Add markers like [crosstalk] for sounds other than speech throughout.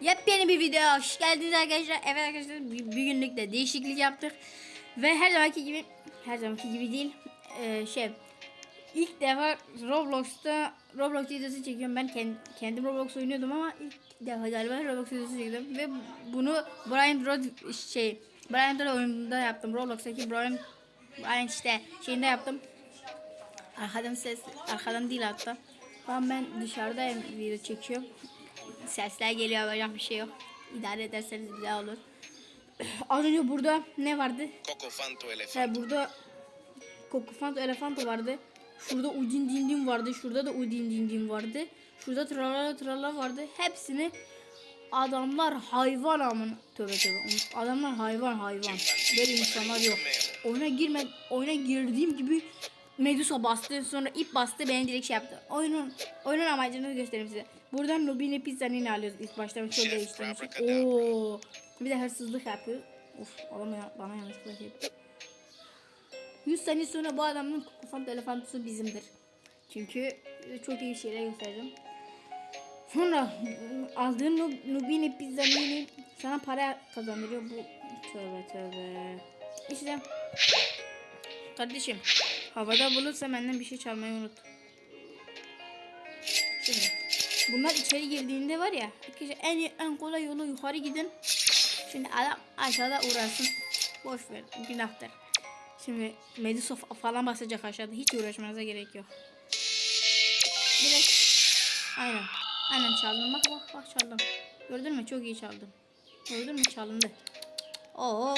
Yepyeni bir video hoş geldiniz arkadaşlar. Evet arkadaşlar bir, bir günlük de değişiklik yaptık. Ve her zamanki gibi her zamanki gibi değil. Ee, şey ilk defa Roblox'ta Roblox videosu çekiyorum. Ben kendim, kendim Roblox oynuyordum ama ilk defa galiba Roblox videosu çektim. Ve bunu Brian Rod şey Brian Rod oyununda yaptım. Roblox'taki Brian Brian işte şeyinde yaptım. Arkadan ses, arkadan değil hatta. Tamam ben dışarıdayım video çekiyorum. Sesler geliyor böyle bir şey yok. İdare ederseniz güzel olur. [clears throat] Az önce burada ne vardı? Cocofanto elefante. Ha, burada Kokofant Elefanto vardı. Şurada Udin Din Din vardı. Şurada da Udin Din Din vardı. Şurada Tralala Tralala vardı. Hepsini adamlar hayvan amın. Tövbe tövbe. Adamlar hayvan hayvan. Böyle insanlar yok. Oyuna girme oyuna girdiğim gibi Medusa bastı sonra ip bastı beni direkt şey yaptı. Oyunun oyunun amacını göstereyim size. Buradan Nubini Pizza'nı alıyoruz ilk başta çok Chef değiştirmiş. Abracadabra. Oo. Bir de hırsızlık yapıyor. Of adam ya- bana yanlışlıkla şey yaptı. 100 sene sonra bu adamın kufan elefantosu bizimdir. Çünkü çok iyi şeyler göstereceğim. Sonra aldığın Nub- Nubini Pizza'nı sana para kazandırıyor. Bu tövbe tövbe. İşte kardeşim havada bulursa benden bir şey çalmayı unut. Şimdi bunlar içeri girdiğinde var ya arkadaşlar en en kolay yolu yukarı gidin. Şimdi adam aşağıda uğraşsın. Boş ver günahtır. Şimdi Medusa fa- falan basacak aşağıda. Hiç uğraşmanıza gerek yok. Direkt aynen. Aynen çaldım. Bak bak bak çaldım. Gördün mü? Çok iyi çaldım. Gördün mü? Çalındı. Oo.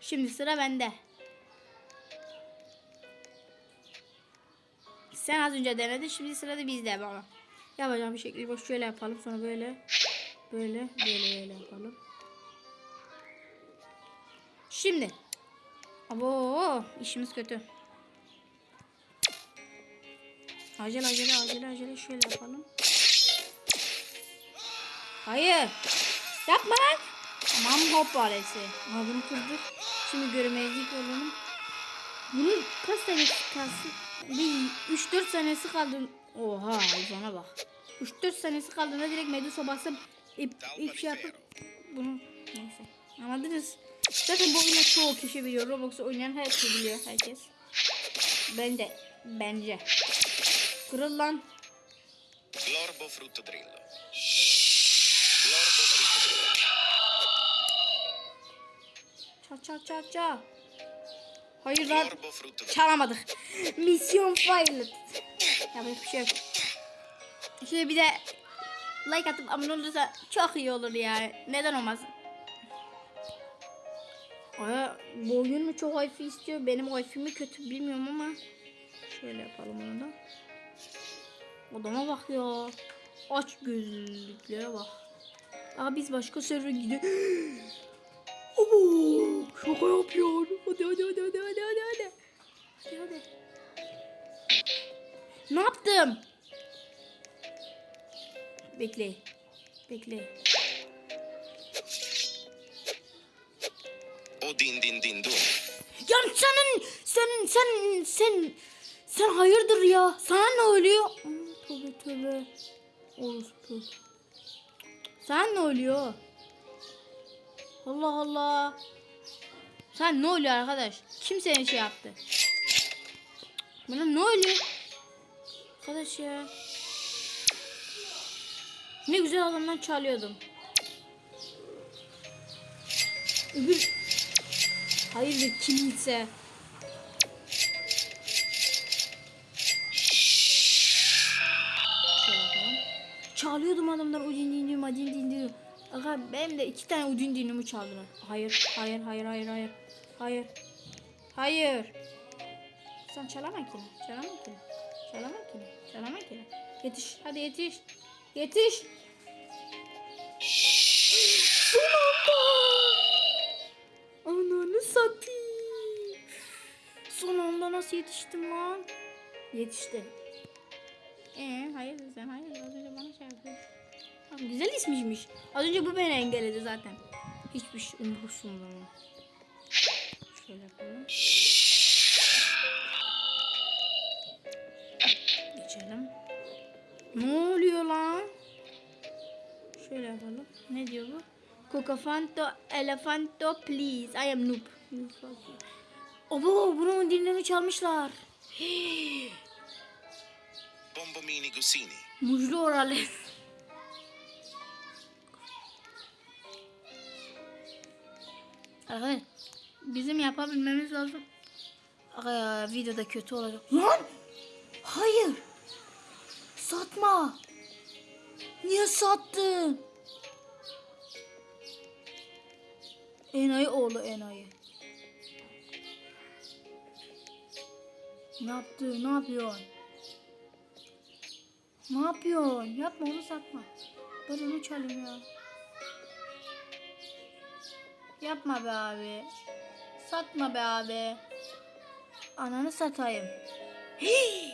Şimdi sıra bende. Sen az önce denedin. Şimdi sırada bizde baba. Yapacağım şekilde bak şöyle yapalım. Sonra böyle böyle böyle böyle yapalım. Şimdi Abo işimiz kötü. Acele acele acele acele şöyle yapalım. Hayır. Yapma lan. Tamam hop baresi. Ama bunu kırdık. Şimdi görmezlik olalım. Bunun kaç senesi kalsın? Bir 3-4 senesi kaldı. Oha hayvana bak. 3-4 senesi kaldığında direkt Medusa basıp ip, ip şey yapıp bunu neyse. Anladınız? Zaten bu oyunu çoğu kişi biliyor. Roblox'u oynayan herkes biliyor. Herkes. Ben de. Bence. Kırıl lan. Glorbo frutto drillo. Glorbo frutto drillo. Ça ça ça ça. Hayır lan. Çalamadık. [laughs] Misyon failed. Yapacak bir şey yok. Şimdi bir de like atıp abone olursa çok iyi olur ya. Neden olmaz? Aya, bu oyun mu çok wifi istiyor? Benim wifi mi kötü bilmiyorum ama. Şöyle yapalım onu da. Odama bak ya. Aç gözlüklere bak. Aa biz başka server gidiyoruz. [gasps] [laughs] Oo, şaka yapıyor. Hadi hadi hadi hadi hadi hadi hadi. Hadi hadi. Ne yaptım? Bekle. Bekle. O din din din dun. Ya senin sen sen sen sen hayırdır ya? Sana ne oluyor? Tövbe tövbe. Orospu. Sana ne oluyor? Allah Allah. Sen ne oluyor arkadaş? Kim seni şey yaptı? Bana ne oluyor? Arkadaş ya. Ne güzel adamdan çalıyordum. Öbür Hayırdır kimse. Çalıyordum adamlar udin dinliyorum adin dinliyorum. Aga benim de iki tane udin dinliyormu çaldılar. Hayır hayır hayır hayır hayır. Hayır. Hayır. Sen çalamam ki. Çalamam ki. Çalamam ki. Çalamam ki. Yetiş hadi yetiş. Yetiş. Son anda. Ananı satayım. Son anda nasıl yetiştim lan? Yetişti. Ee, hayır sen hayır az önce bana şey yaptın. Güzel ismişmiş. Az önce bu beni engelledi zaten. Hiçbir şey umursun ama. Şöyle yapalım. Geçelim. Ne oluyor lan? Şöyle yapalım. Ne diyor bu? Cocafanto, elefanto, please. I am noob. Obo, bunun dinlerini çalmışlar. [gasps] Bombomini Gusini. Muzlu oralı. Arkadaşlar bizim yapabilmemiz lazım. Aa, videoda kötü olacak. Lan! Hayır! Satma! Niye sattın? Enayi oğlu enayi. Ne yaptı? Ne yapıyorsun? Ne yapıyorsun? Yapma onu satma. Ben onu çalayım ya. Yapma be abi. Satma be abi. Ananı satayım. Hii!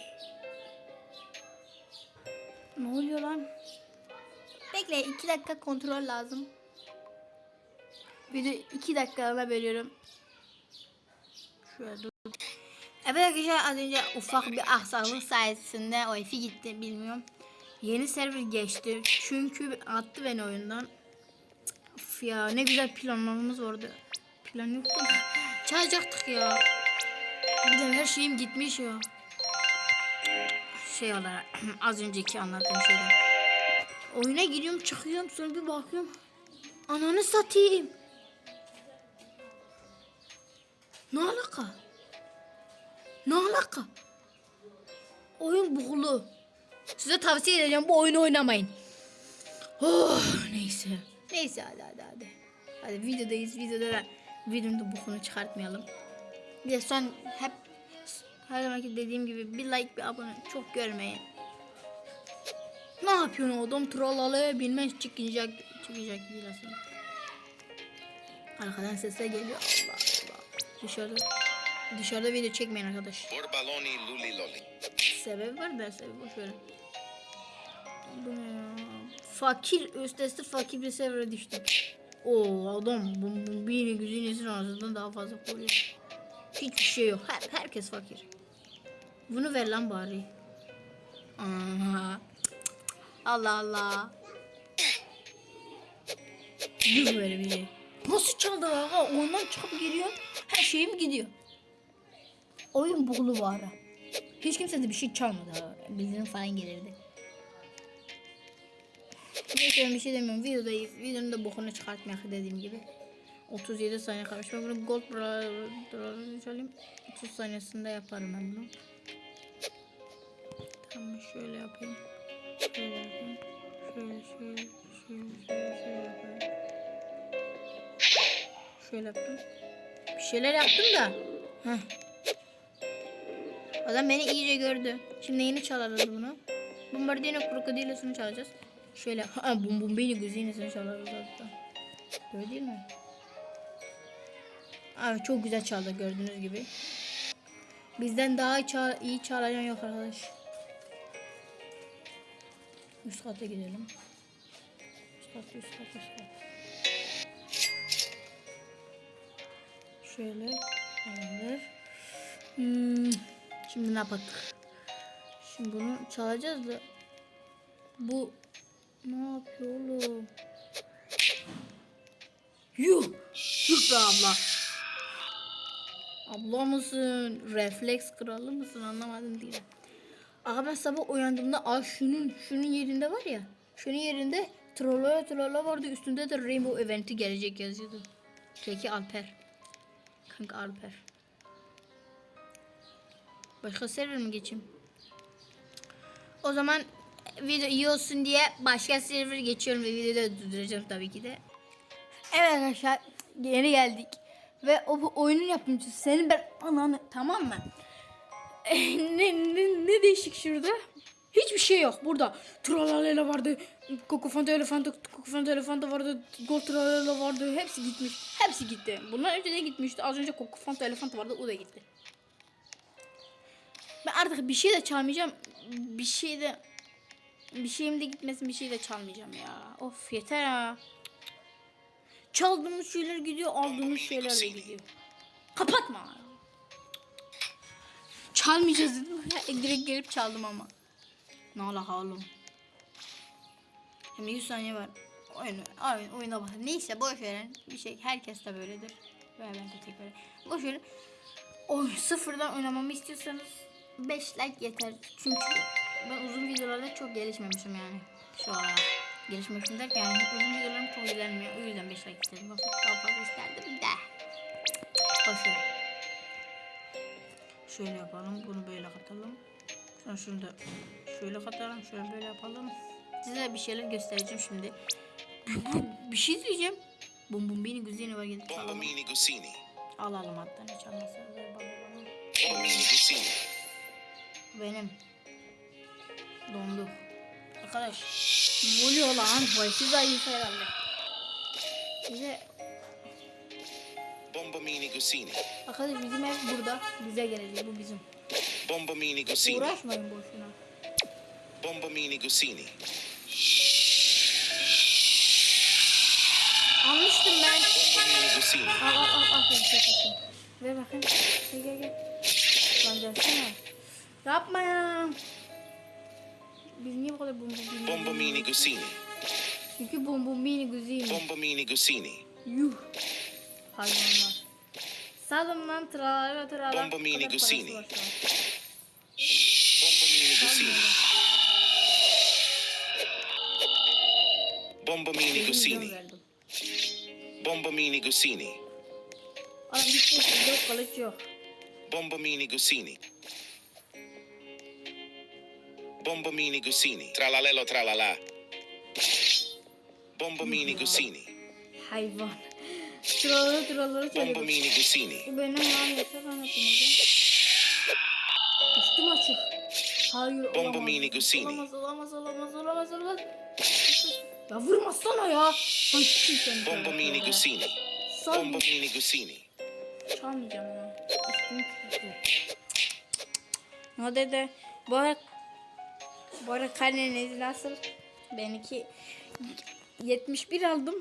[gasps] ne oluyor lan? Bekle iki dakika kontrol lazım. De iki dakikalığına bölüyorum. Şöyle dur. Evet arkadaşlar az önce ufak bir aksaklık sayesinde o Efi gitti bilmiyorum. Yeni server geçti. Çünkü attı beni oyundan. Ya ne güzel planlarımız vardı. Plan yoktu. Çalacaktık ya. Bir de her şeyim gitmiş ya. Şey olarak [clears throat] az önceki anlattığım şeyden. Oyuna giriyorum çıkıyorum sonra bir bakıyorum. Ananı satayım. Ne alaka? Ne alaka? Oyun buğulu. Size tavsiye edeceğim bu oyunu oynamayın. Oh, neyse. Neyse hadi hadi hadi. Hadi videodayız. Videoda da videonun bokunu çıkartmayalım. Bir de son hep her zamanki dediğim gibi bir like bir abone çok görmeyin. Ne yapıyorsun oğlum? Trollalı bilmem çıkacak çıkacak bilasın. Arkadan sesler geliyor. Allah Allah. Dışarıda dışarıda video çekmeyin arkadaş. Sebebi var da sebebi boş verin. Bu ne ya? Fakir üstesi fakir bir seviyeye düştük. Oo adam bir güzel arasından daha fazla koruyor. Hiçbir şey yok. Her, herkes fakir. Bunu ver lan bari. Aha. Allah Allah. Yok böyle bir şey. Nasıl çaldı ha? Oyundan çıkıp giriyor. Her şeyim gidiyor. Oyun bugulu var. Hiç kimse de bir şey çalmadı. ha. Bildirim falan gelirdi. Neyse bir şey demiyorum. Videodayız. Videonun da bokunu çıkartmayak dediğim gibi. 37 saniye kalmış. Ben bunu gold buraları çalayım. 30 saniyesinde yaparım ben bunu. Tamam şöyle yapayım. Şöyle yapayım. Şöyle şöyle şöyle şöyle, şöyle yapayım. Şöyle yaptım. Bir şeyler yaptım da. Heh. Adam beni iyice gördü. Şimdi yeni çalarız bunu. Bombardino krokodilosunu çalacağız. Şöyle [laughs] ha bum bum beni güzinesini çalarız hatta. Öyle değil mi? Abi çok güzel çaldı gördüğünüz gibi. Bizden daha çal iyi çalayan yok arkadaş. Üst kata gidelim. Üst kat, üst kat, üst kat. Şöyle. Tamamdır. Hmm, şimdi ne yapalım? Şimdi bunu çalacağız da bu ne yapıyor oğlum? Yuh! Yuh be abla. Abla mısın? Refleks kralı mısın? Anlamadım değil. Aga ben sabah uyandığımda aa şunun şunun yerinde var ya. Şunun yerinde trolla trolla vardı. Üstünde de Rainbow Event'i gelecek yazıyordu. Peki Alper. Kanka Alper. Başka server mi geçeyim? O zaman video iyi olsun diye başka server geçiyorum ve videoyu da durduracağım tabii ki de. Evet arkadaşlar yeni geldik. Ve o oyunun yapımcısı senin ben ananı tamam mı? [laughs] ne, ne, ne değişik şurada? Hiçbir şey yok burada. Tralalela vardı. Kokofanta elefanta, kokofanta elefanta vardı. Gold tralala vardı. Hepsi gitmiş. Hepsi gitti. Bunlar önce de gitmişti. Az önce kokofanta elefanta vardı. O da gitti. Ben artık bir şey de çalmayacağım. Bir şey de bir şeyim de gitmesin bir şey de çalmayacağım ya. Of yeter ha. Çaldığımız şeyler gidiyor, aldığımız şeyler de gidiyor. Kapatma. Çalmayacağız dedim. [laughs] Direkt gelip çaldım ama. Ne alaka oğlum. Şimdi 100 saniye var. oyunu, oyun, oyuna bak. Neyse boş verin. Bir şey herkes de böyledir. Ve ben de tek böyle. Boş verin. Oy, sıfırdan oynamamı istiyorsanız 5 like yeter. Çünkü ben uzun videolarda çok gelişmemişim yani. Şu an gelişmemişim derken yani uzun videolarım çok ilerlemiyor. O yüzden 5 like istedim. Yoksa daha fazla isterdim de. Boş verin. Şöyle yapalım. Bunu böyle katalım. Sonra şunu da şöyle katalım. Şöyle böyle yapalım. Size bir şeyler göstereceğim şimdi. [laughs] bir şey diyeceğim. Bum bum beni güzeli var gidip alalım. Bombomini Gusini. Alalım hatta bana bana. Bombomini Gusini. Benim. Dondu. Arkadaş. Ne oluyor lan? Vay siz ayıp herhalde. Bize Bombomini Gusini. arkadaş bizim ev burada. Bize gelecek bu bizim. Bombomini Gusini. Uğraşmayın boşuna. Bombomini Gusini. Almıştım ben. Al al al al. Ver, bakayım. Gel gel gel. Lan gelsene. Yapma ya. Biz niye bu kadar bum Bombomini Gusini. Çünkü bum bum mini güzeli. Bombomini Gusini. Yuh. Hayvanlar. Salın lan tralala tralala. Bombomini Gusini. Bombomini Gusini. Bombomini Gusini. Bombomini Gusini. Adam hiç yok kılıç yok. Bombomini Gusini. Bombomini Gusini. Tralalelo tralala. Bombomini Gusini. Hayvan. Tralala söylüyor. Bombomini Gusini. Benim lan hepinize. Üstüm açık. Hayır. Bombomini Gusini. Olamaz olamaz olamaz olamaz olamaz. Ya vurmasana ya. Bombomini? Gusini. Bombomini Gusini. Çalmayacağım ama. Üstümü tutuyor. O dede. Bu ara, bu ara karneniz nasıl? Benimki 71 aldım.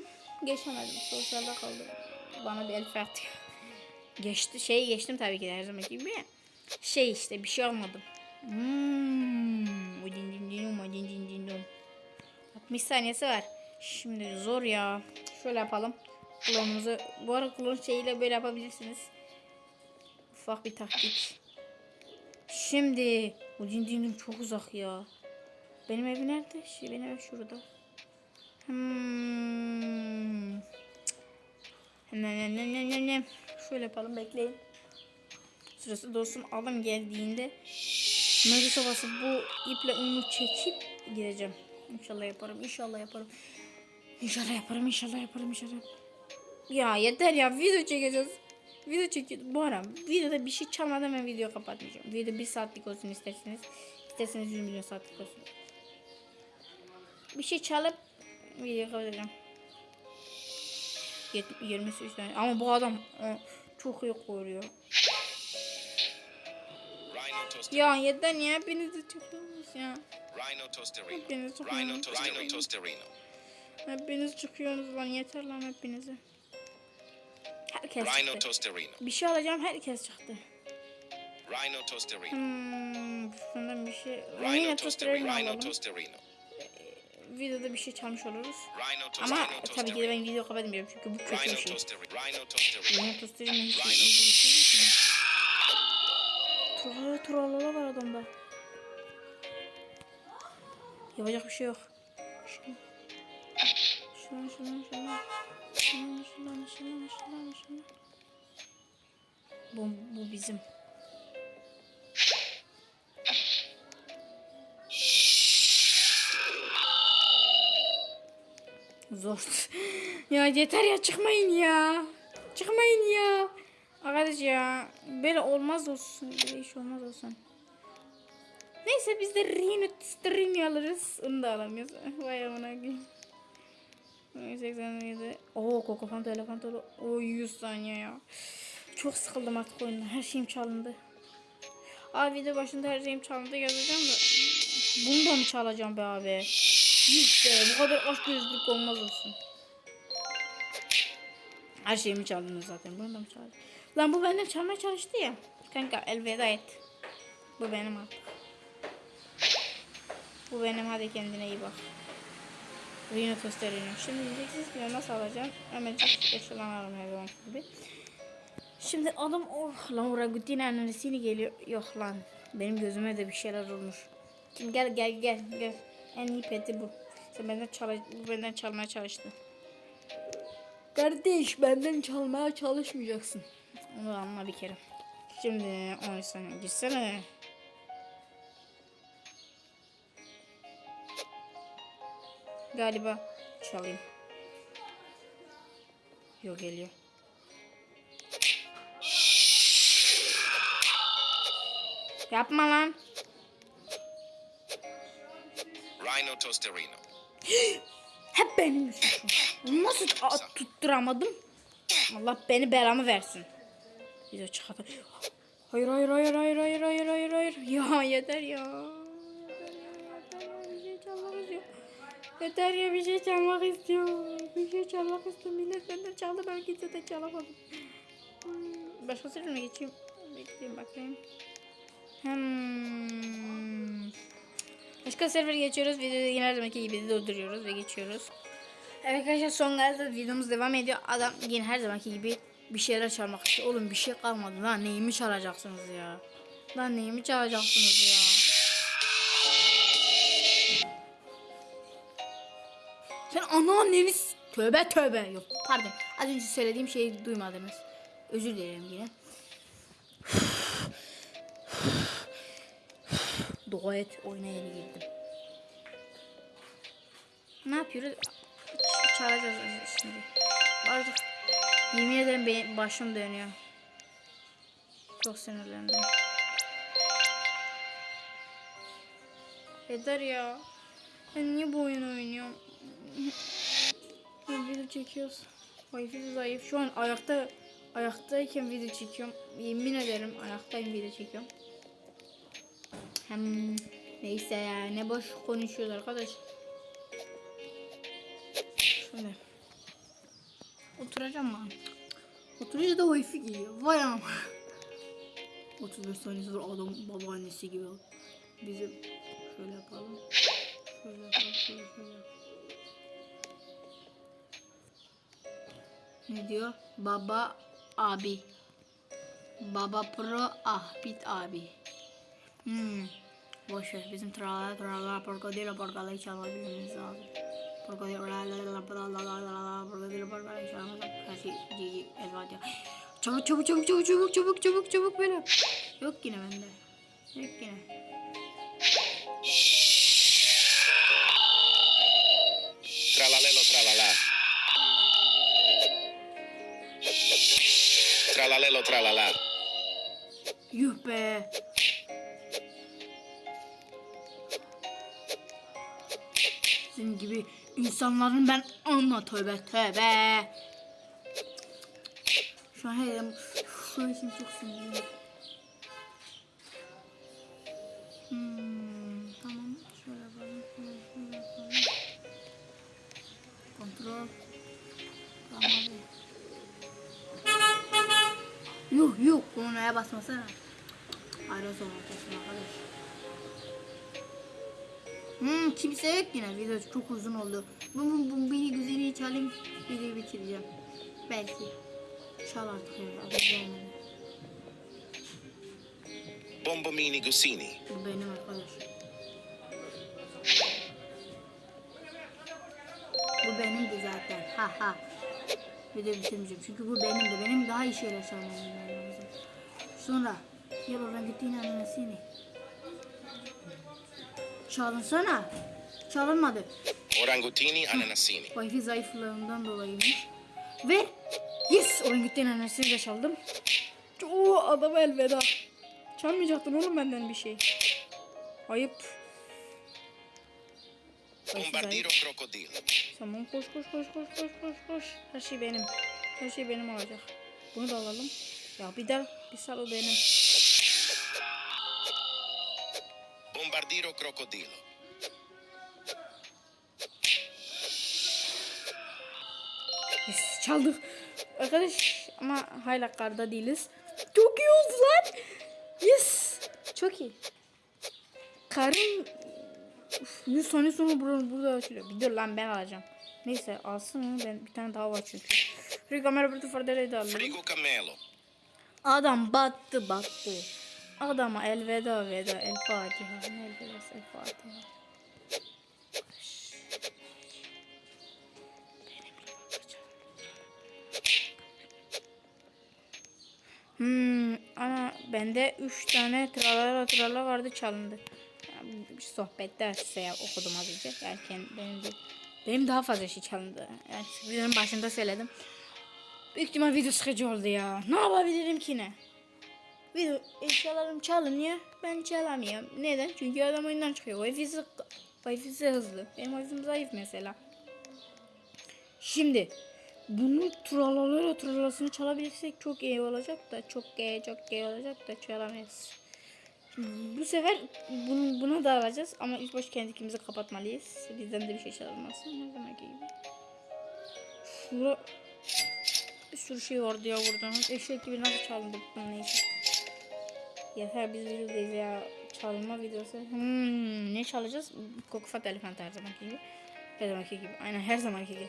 Geçemedim. Sosyalda kaldım. Bana bir el farklı. Geçti. Şey geçtim tabii ki her zaman gibi. Şey işte bir şey almadım. Hmm. O din din din o din din din dum. 60 saniyesi var. Şimdi zor ya. Şöyle yapalım. Klonumuzu bu arada klon şeyiyle böyle yapabilirsiniz. Ufak bir taktik. Şimdi o din din çok uzak ya. Benim ev nerede? Şey, benim ev şurada. Hmm. Şöyle yapalım bekleyin. Sırası dostum adam geldiğinde meyve sobası bu iple onu çekip gideceğim. İnşallah yaparım, inşallah yaparım. İnşallah yaparım, inşallah yaparım, inşallah. Ya yeter ya video çekeceğiz. Video çekiyoruz. Bu ara videoda bir şey çalmadan ben video kapatmayacağım. Video bir saatlik olsun isterseniz. İsterseniz 100 milyon saatlik olsun. Bir şey çalıp video kapatacağım. Yet- 23 tane. Ama bu adam e, çok iyi koruyor. Ya yeter ya hepinizi çıkıyorsunuz ya. Hepiniz toasterino. Hepiniz çıkıyorsunuz lan yeter lan hepinize. Herkes Rhino çıktı. Bir şey alacağım herkes çıktı. Rhino toasterino. Hmm, şundan bir şey. Rhino toasterino. Rhino alalım. Videoda bir şey çalmış oluruz. Ama tabii ki de ben video kapatmayacağım çünkü bu kötü bir şey. Rhino tosterini hiç. Turala turala var adamda. Yapacak bir şey yok. Şunu. Şunu şunu şunu. Şunu şunu şunu şunu şunu. Bu, bu bizim. Zor. ya yeter ya çıkmayın ya. Çıkmayın ya. Arkadaş ya böyle olmaz olsun. Böyle iş olmaz olsun. Neyse biz de Rhino String alırız. Onu da alamıyoruz. [laughs] Vay amına koyayım. 87. Oo Coco Fanta Elefantoru. O 100 saniye ya. Çok sıkıldım artık oyundan. Her şeyim çalındı. Abi video başında her şeyim çalındı yazacağım da. Bunu da mı çalacağım be abi? Be bu kadar aç gözlük olmaz olsun. Her şeyimi çaldınız zaten. Bunu da mı çaldın? Lan bu benden çalmaya çalıştı ya. Kanka elveda et. Bu benim artık. Bu benim hadi kendine iyi bak. Rino Tosterino. Şimdi diyeceksiniz ki nasıl alacağım? Hemen çok eşyalanalım her zaman gibi. Şimdi adam oh lan Orangutin annesini geliyor. Yok lan benim gözüme de bir şeyler olmuş. Şimdi gel gel gel gel. En iyi peti bu. Sen benden çalış benden çalmaya çalıştı. Kardeş benden çalmaya çalışmayacaksın. Onu anla bir kere. Şimdi 10 saniye gitsene. Galiba çalayım. Yok geliyor. Yapma lan. Rhino Tosterino. [gasps] Hep benim suçum. Nasıl tutturamadım? Allah beni belamı versin. Bir de çıkardı. Hayır hayır hayır hayır hayır hayır hayır hayır. Ya yeter ya. Şey. Yeter ya bir şey çalmak istiyorum. Bir şey çalmak istiyorum. Millet benden çaldı ben kimse de çalamadım. Hmm, Başka sürümle geçeyim. Bekleyeyim bakayım. Hmm. Başka server geçiyoruz. Videoyu yine her zamanki gibi durduruyoruz ve geçiyoruz. Evet arkadaşlar son gazda videomuz devam ediyor. Adam yine her zamanki gibi bir şeyler çalmak istiyor. Oğlum bir şey kalmadı. Lan neyimi çalacaksınız ya? Lan neyimi çalacaksınız ya? Sen anneanneni s- tövbe tövbe yok pardon az önce söylediğim şeyi duymadınız. Özür dilerim yine. Dua et oyuna girdim. Ne yapıyoruz? Çağıracağız şimdi. Artık yemin ederim benim başım dönüyor. Çok sinirlendim. Yeter ya. Ben niye bu oyunu oynuyorum? Video çekiyoruz. Wi-Fi zayıf. Şu an ayakta ayaktayken video çekiyorum. Yemin ederim ayaktayım video çekiyorum. Hem neyse ya ne boş konuşuyoruz arkadaş. Şöyle. Oturacağım mı? Oturunca da wifi geliyor. Vay ama. 35 saniyesi var adam babaannesi gibi. Bizim şöyle yapalım. Şöyle yapalım. Şöyle şöyle. Ne diyor? Baba abi. Baba pro ahbit abi. Hmm. Boş ver bizim tralala tralala porkodilo porkalayı çalabilmemiz lazım. Porkodilo la la la la la la la la porkodilo porkalayı çalamaz. Şey cici elvatiha. Çabuk çabuk çabuk çabuk çabuk çabuk çabuk çabuk böyle. Yok yine bende. Yok yine. Tralalelo tralala. Tralalelo tralala. Yuh be. Senin gibi insanların ben anla tövbe tövbe. Şu an her yerim için çok sinirliyim. Hmm, tamam şöyle yapalım. Kontrol. Tamam. Yuh yuh. Bunu neye basmasana. Aerosol ortasına arkadaş. Hmm, kimse yok yine. Video çok uzun oldu. Bum bum bum beni güzeli çalayım. Videoyu bitireceğim. Belki. Çal artık ya. Gelmedi. Bombomini Gusini. Bu benim arkadaş. Bu benimdi zaten. Ha ha. Video bitirmeyeceğim. Çünkü bu benim de. Benim daha iyi şeyler çalmam lazım. Sonra. Gel oradan gittiğin annesini. Çalınsana. Çalınmadı. Orangutini ananasini. Wi-Fi zayıflığından dolayıymış. Ve yes orangütten annesini de çaldım. Oo adama elveda. Çalmayacaktın oğlum benden bir şey. Ayıp. Bombardiro crocodilo. Tamam koş koş koş koş koş koş koş. Her şey benim. Her şey benim olacak. Bunu da alalım. Ya bir daha bir sal o benim. Bombardiro crocodilo. Yes, çaldık. Arkadaş ama hala karda değiliz. Çok iyi oldu lan. Yes. Çok iyi. Karın 100 saniye sonra burada, burada açılıyor. Bir dur lan ben alacağım. Neyse alsın onu ben bir tane daha var çünkü. Free kamera de. Frigo Camelo. Adam battı battı. Adama elveda veda el Fatiha. Ne elvedası el Fatiha. Hmm, ana bende 3 tane tralala trala vardı çalındı. Sohbette size okudum az önce. Erken benim de, benim daha fazla şey çalındı. Yani videonun başında söyledim. Büyük ihtimal video sıkıcı oldu ya. Ne yapabilirim ki ne? Video eşyalarım çalınıyor. Ben çalamıyorum. Neden? Çünkü adam oyundan çıkıyor. Wi-Fi'si, Wi-Fi'si hızlı. Benim Wi-Fi'm zayıf mesela. Şimdi bunu tralalara tralasını çalabilirsek çok iyi olacak da çok iyi çok iyi olacak da çalamayız. Bu sefer bunu, buna da alacağız ama ilk baş kendi kapatmalıyız. Bizden de bir şey çalınmasın. Her zamanki gibi. Şura bir sürü şey vardı ya buradan. Eşek gibi nasıl çalındı bunun neyse. Yeter biz videodayız ya. Çalma videosu. Hmm, ne çalacağız? Kokufat elefant her zamanki gibi. Her zamanki gibi. Aynen her zamanki gibi.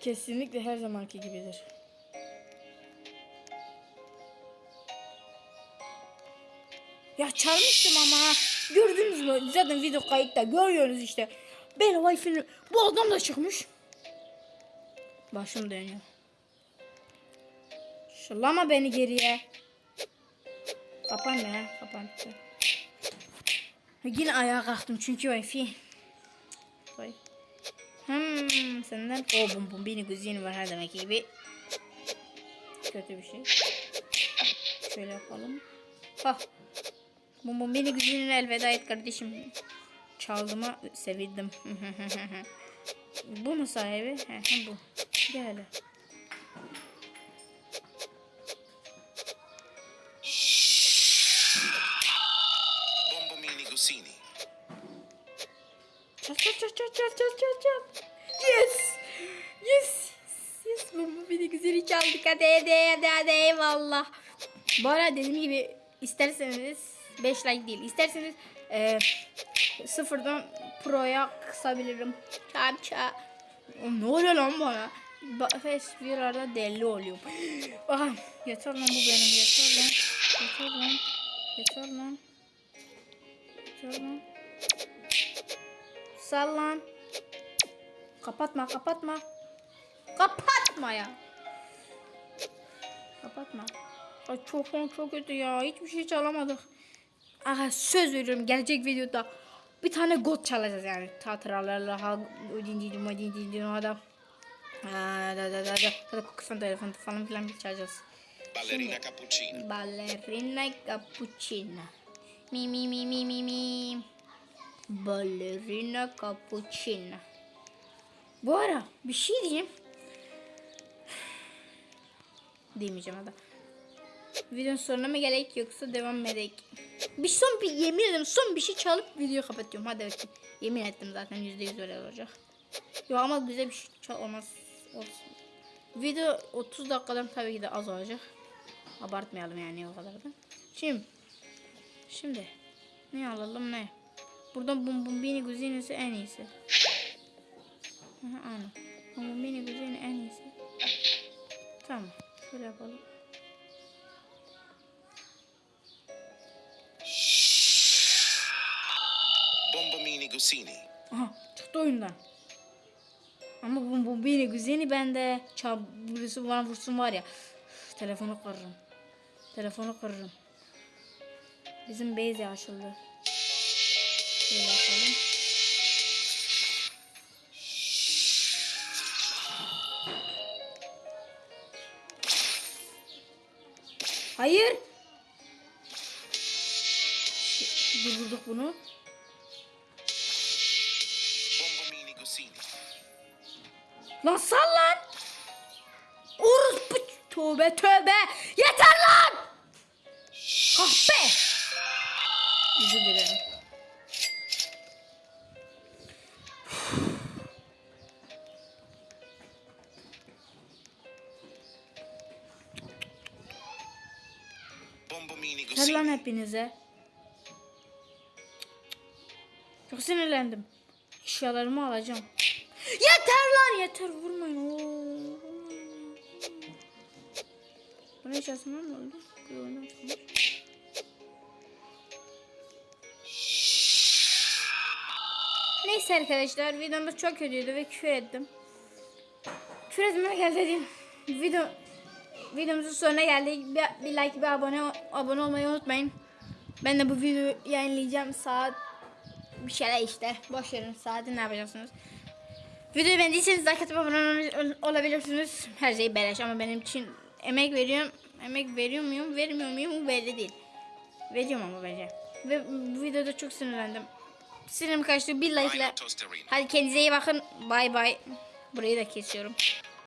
Kesinlikle her zamanki gibidir. Ya çalmıştım ama. Gördünüz mü? Zaten video kayıtta. Görüyorsunuz işte. Ben Wi-Fi'nin... Bu adam da çıkmış. Başım dönüyor. Şıllama beni geriye. Kapan ya. Kapan. Yine ayağa kalktım çünkü Wi-Fi. Vay. Hmm, senden o bum bum bini kuzini var her demek gibi. Kötü bir şey. Şöyle yapalım. Hah. Bum bum bini kuzinine elveda et kardeşim. Çaldığıma sevindim. [laughs] bu mu sahibi? He, bu. Gel hele. Çaldık. Hadi hadi hadi hadi eyvallah. Bu arada dediğim gibi isterseniz 5 like değil. İsterseniz e, sıfırdan pro'ya kısabilirim. Çap. Oğlum Ne oluyor lan bana? Ba- Face bir arada deli oluyor. [gasps] Ah, yeter lan bu benim yeter lan. Yeter lan. Yeter lan. Yeter lan. Sallan. Kapatma kapatma. Kapatma ya. Kapatma. Ay çok çok kötü ya. Hiçbir şey çalamadık. Aha söz veriyorum gelecek videoda bir tane god çalacağız yani. Tatralarla ha dinci dinci dinci adam. Da da da da da da kokusun telefon falan filan bir çalacağız. Ballerina Cappuccina. Ballerina cappuccina. Mi mi mi mi mi mi. Ballerina cappuccina. Bu ara bir şey diyeyim. Demeyeceğim hadi. Videonun sonuna mı gerek yoksa devam mı edek? Bir son bir yemin ederim son bir şey çalıp videoyu kapatıyorum. Hadi bakayım. Yemin ettim zaten yüzde yüz öyle olacak. Yok ama güzel bir şey çal olmaz. Olsun. Video 30 dakikadan tabii ki de az olacak. Abartmayalım yani o kadar da. Şimdi şimdi ne alalım ne? Buradan bum bum bini guzinesi en iyisi. Aha, aynen. Bum bum bini guzini en iyisi. Tamam. Şöyle yapalım. Bombo Mini Gusini. Aha çıktı oyundan. Ama bu, beni güzeli bende. Çab birisi bana vursun var ya. üf, telefonu kırırım. Telefonu kırırım. Bizim Beyze açıldı. Şöyle yapalım. Hayır. Durdurduk bunu. Lan sal lan. Orospu. Tövbe tövbe. Yeter lan. Kahpe. Özür dilerim. Hepinize. Çok sinirlendim. Eşyalarımı alacağım. Yeter lan yeter vurmayın. Oo. Bunun eşyasından oyundan çıkmış. Neyse arkadaşlar videomuz çok kötüydü ve küfür ettim. Küfür etmeye geldi dedim. Video videomuzun sonuna geldik. Bir, bir like bir abone abone olmayı unutmayın. Ben de bu videoyu yayınlayacağım saat bir şeyler işte. Boş verin saati ne yapacaksınız? Videoyu beğendiyseniz like atıp abone ol- olabilirsiniz. Her şey beleş ama benim için emek veriyorum. Emek veriyor muyum? Vermiyor muyum? Belli değil. Veriyorum ama bence. Ve bu videoda çok sinirlendim. Sinirim kaçtı. Bir like ile. Hadi kendinize iyi bakın. Bay bay. Burayı da kesiyorum.